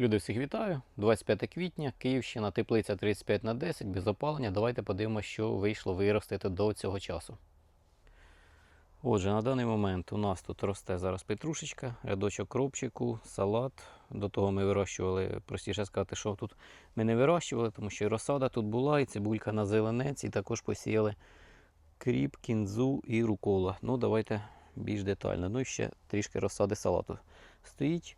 Люди всіх вітаю. 25 квітня, Київщина, теплиця 35 на 10, без опалення. Давайте подивимося, що вийшло виростити до цього часу. Отже, на даний момент у нас тут росте зараз петрушечка, рядочок кропчику, салат. До того ми вирощували, простіше сказати, що тут ми не вирощували, тому що і розсада тут була, і цибулька на зеленець, і також посіяли кріп, кінзу і рукола. Ну, давайте більш детально. Ну і ще трішки розсади салату стоїть.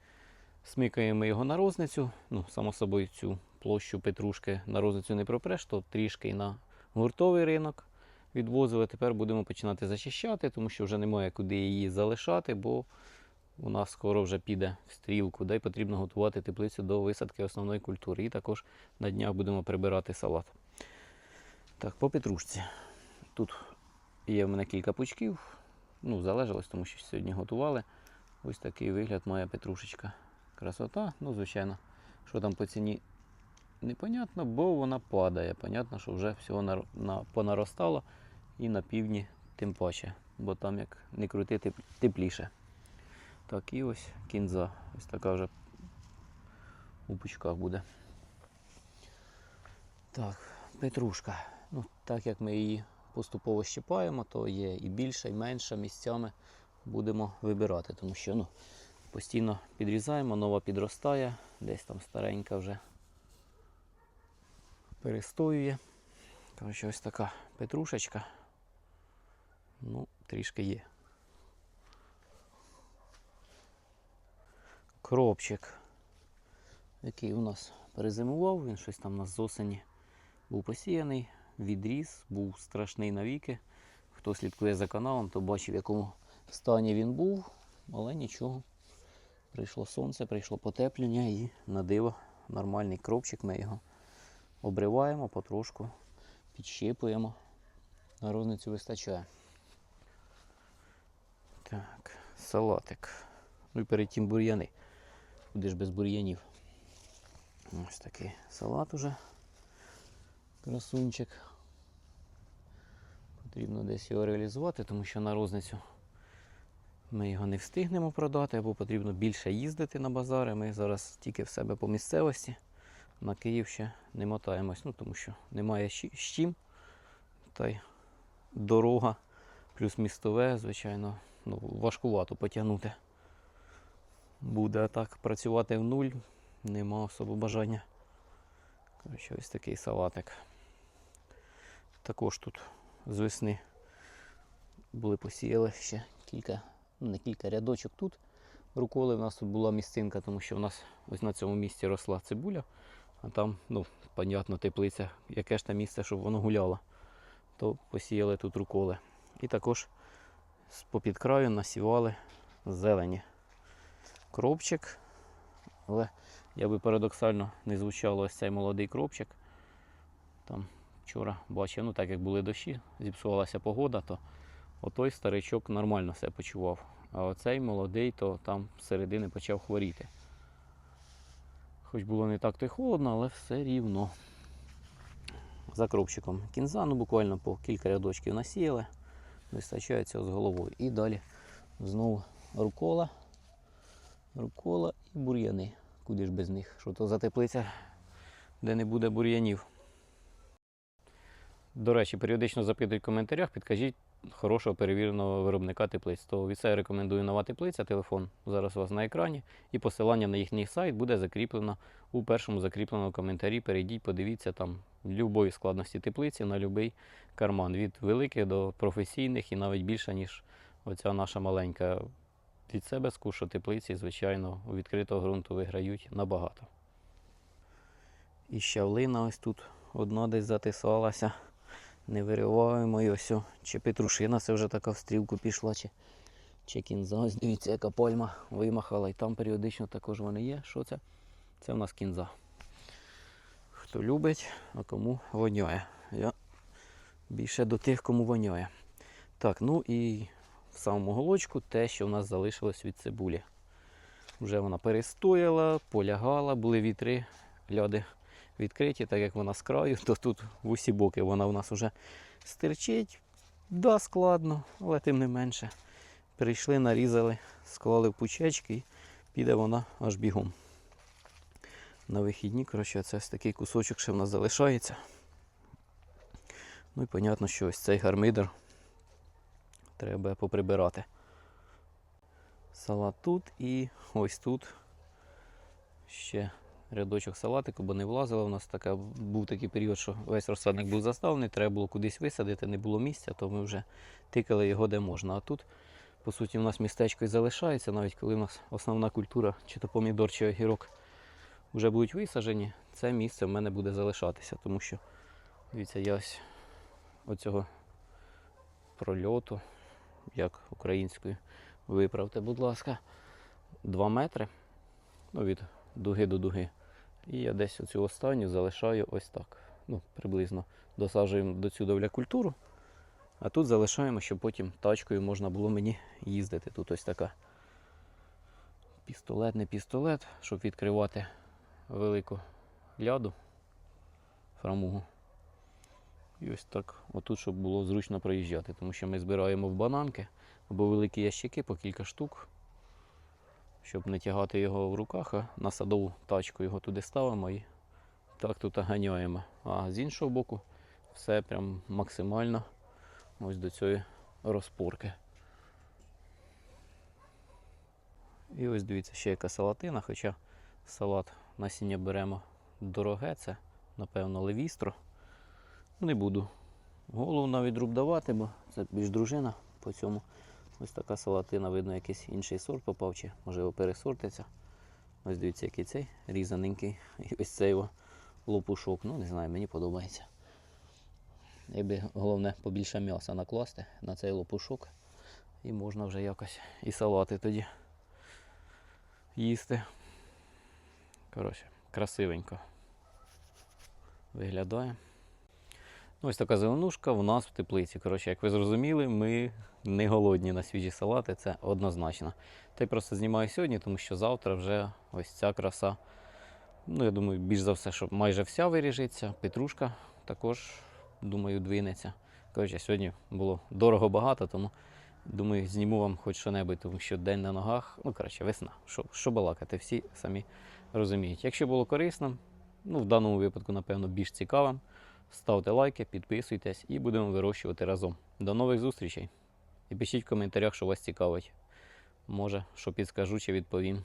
Смикаємо його на розницю. Ну, само собою, цю площу петрушки на розницю не пропреш, то трішки на гуртовий ринок відвозили. Тепер будемо починати зачищати, тому що вже немає куди її залишати, бо у нас скоро вже піде в стрілку, де потрібно готувати теплицю до висадки основної культури. І також на днях будемо прибирати салат. Так, по петрушці. Тут є в мене кілька пучків. Ну, залежалось, тому що сьогодні готували. Ось такий вигляд має петрушечка. Красота, ну, звичайно, що там по ціні непонятно, бо вона падає. Понятно, що вже всього на, на, понаростало і на півдні тим паче, бо там як не крути теп- тепліше. Так, і ось кінза. Ось така вже у пучках буде. Так, петрушка. Ну, так як ми її поступово щипаємо, то є і більша, і менша місцями будемо вибирати, тому що ну, постійно підрізаємо, нова підростає, десь там старенька вже перестоює. Коротше, ось така петрушечка. Ну, трішки є. Кропчик, який у нас перезимував, він щось там у нас з осені був посіяний, відріс, був страшний навіки. Хто слідкує за каналом, то бачив, в якому стані він був, але нічого. Прийшло сонце, прийшло потеплення і на диво нормальний кропчик. Ми його обриваємо потрошку, підщипуємо. На розницю вистачає. Так, салатик. Ну і перед тим бур'яни. Куди ж без бур'янів? Ось такий салат уже. Красунчик. Потрібно десь його реалізувати, тому що на розницю ми його не встигнемо продати, або потрібно більше їздити на базари. Ми зараз тільки в себе по місцевості. На Київ ще не мотаємось, ну, тому що немає з чим. Та й дорога плюс містове, звичайно, ну, важкувато потягнути. Буде так працювати в нуль, нема особо бажання. Коротше, ось такий салатик. Також тут з весни були посіяли ще кілька, ну не кілька рядочок тут. Руколи в нас тут була місцинка, тому що в нас ось на цьому місці росла цибуля, а там, ну, понятно, теплиця, яке ж там місце, щоб воно гуляло. То посіяли тут руколи. І також з попід краю насівали зелені. Кропчик. Але я би парадоксально не звучало ось цей молодий кропчик. Там вчора бачив, ну так як були дощі, зіпсувалася погода, то отой старичок нормально все почував. А оцей молодий, то там середини почав хворіти. Хоч було не так то й холодно, але все рівно. За кропчиком кінза, ну буквально по кілька рядочків насіяли. Вистачає цього з головою. І далі знову рукола, рукола і бур'яни. Куди ж без них? Що то за теплиця, де не буде бур'янів. До речі, періодично запитують в коментарях, підкажіть хорошого перевіреного виробника теплиць. То від себе рекомендую нова теплиця, телефон зараз у вас на екрані, і посилання на їхній сайт буде закріплено у першому закріпленому коментарі. Перейдіть, подивіться там любої складності теплиці на будь-який карман. Від великих до професійних і навіть більше, ніж оця наша маленька. Від себе скушу теплиці, звичайно, у відкритого ґрунту виграють набагато. І щавлина ось тут одна десь затисалася. Не вириваємо і ось. Чи петрушина це вже така в стрілку пішла, чи, чи кінза. Ось дивіться, яка пальма вимахала. І там періодично також вони є. Що це? Це в нас кінза. Хто любить, а кому воняє. Я більше до тих, кому воняє. Так, ну і в самому голочку те, що в нас залишилось від цибулі. Вже вона перестояла, полягала, були вітри, ляди відкриті, так як вона з краю, то тут в усі боки вона у нас вже стирчить. Да, складно, але тим не менше. Прийшли, нарізали, склали в пучечки і піде вона аж бігом. на вихідні. Коротше, це ось такий кусочок ще в нас залишається. Ну і понятно, що ось цей гармидер треба поприбирати. Салат тут і ось тут ще рядочок салатику, бо не влазило. У нас така, був такий період, що весь розсадник був заставлений, треба було кудись висадити, не було місця, то ми вже тикали його де можна. А тут, по суті, у нас містечко і залишається, навіть коли у нас основна культура, чи то помідор, чи огірок вже будуть висаджені, це місце в мене буде залишатися, тому що, дивіться, я ось оцього прольоту, як українською, виправте, будь ласка, 2 метри ну, від дуги до дуги. І я десь оцю останню залишаю ось так. Ну, приблизно досаджуємо до цю культуру. А тут залишаємо, щоб потім тачкою можна було мені їздити. Тут ось така пістолет, не пістолет, щоб відкривати велику ляду фрамугу. І ось так, отут, щоб було зручно проїжджати, тому що ми збираємо в бананки або великі ящики по кілька штук, щоб не тягати його в руках, а на садову тачку його туди ставимо і так тут ганяємо. А з іншого боку, все прям максимально ось до цієї розпорки. І ось дивіться, ще яка салатина, хоча салат насіння беремо дороге, це, напевно, левістро. Не буду голову навіть руб давати, бо це більш дружина по цьому. Ось така салатина, видно, якийсь інший сорт попав, чи можливо пересортиться. Ось дивіться, який цей різаненький. І ось цей його лопушок. Ну, не знаю, мені подобається. Якби головне побільше м'яса накласти на цей лопушок. І можна вже якось і салати тоді їсти. Коротше, красивенько виглядає. Ну, Ось така зеленушка у нас в теплиці. Коротше, як ви зрозуміли, ми не голодні на свіжі салати, це однозначно. Та й просто знімаю сьогодні, тому що завтра вже ось ця краса. Ну, я думаю, більш за все, що майже вся виріжеться. Петрушка також, думаю, двинеться. Коротше, сьогодні було дорого багато, тому думаю, зніму вам хоч що-небудь, тому що день на ногах, ну, коротше, весна. Що, що балакати, всі самі розуміють. Якщо було корисно, ну, в даному випадку, напевно, більш цікавим. Ставте лайки, підписуйтесь і будемо вирощувати разом. До нових зустрічей. І пишіть в коментарях, що вас цікавить. Може, що підскажу чи відповім.